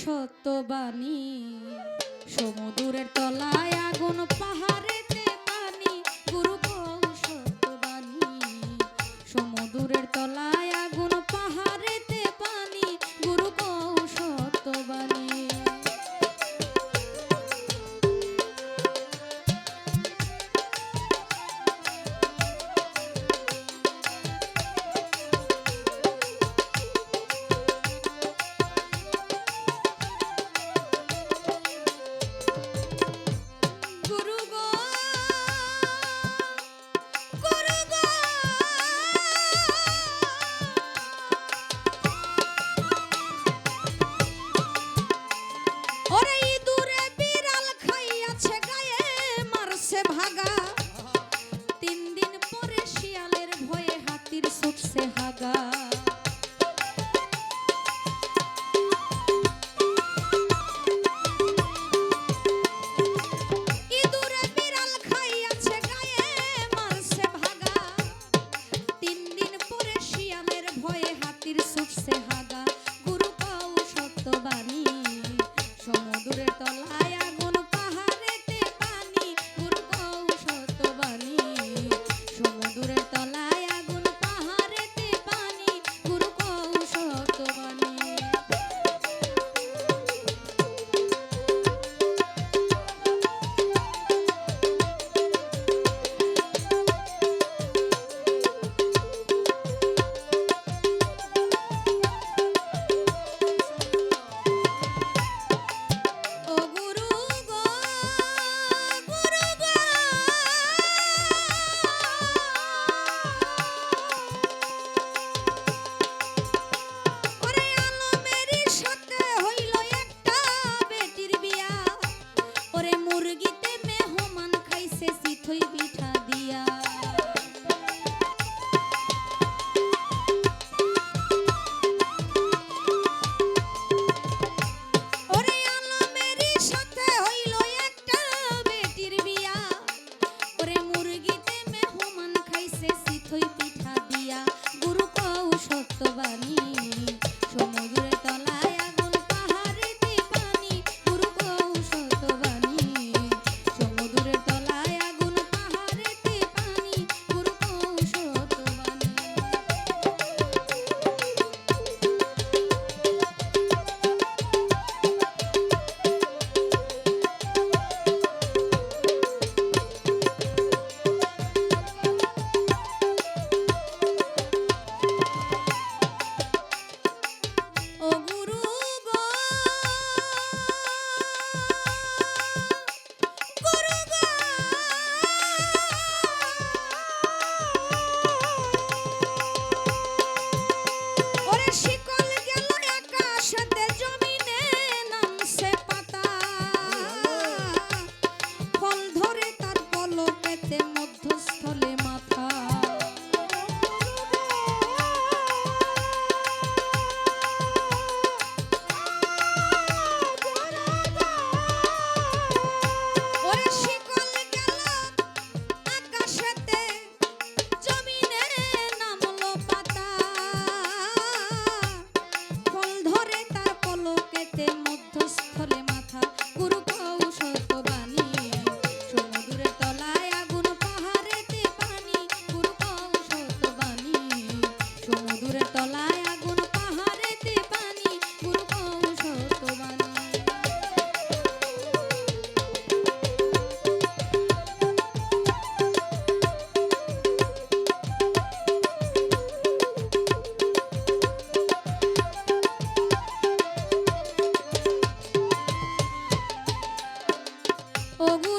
সত্যবাণী। সমুদ্রের তলায় আগুন পাহাড়েতে পানি গুরু সত্যবাণী সমুদ্রের তলায় ভাগা। তিন দিন পরে শিয়ালের ভয়ে হাতির ছুটছে হাগা। ভয়ে Oh.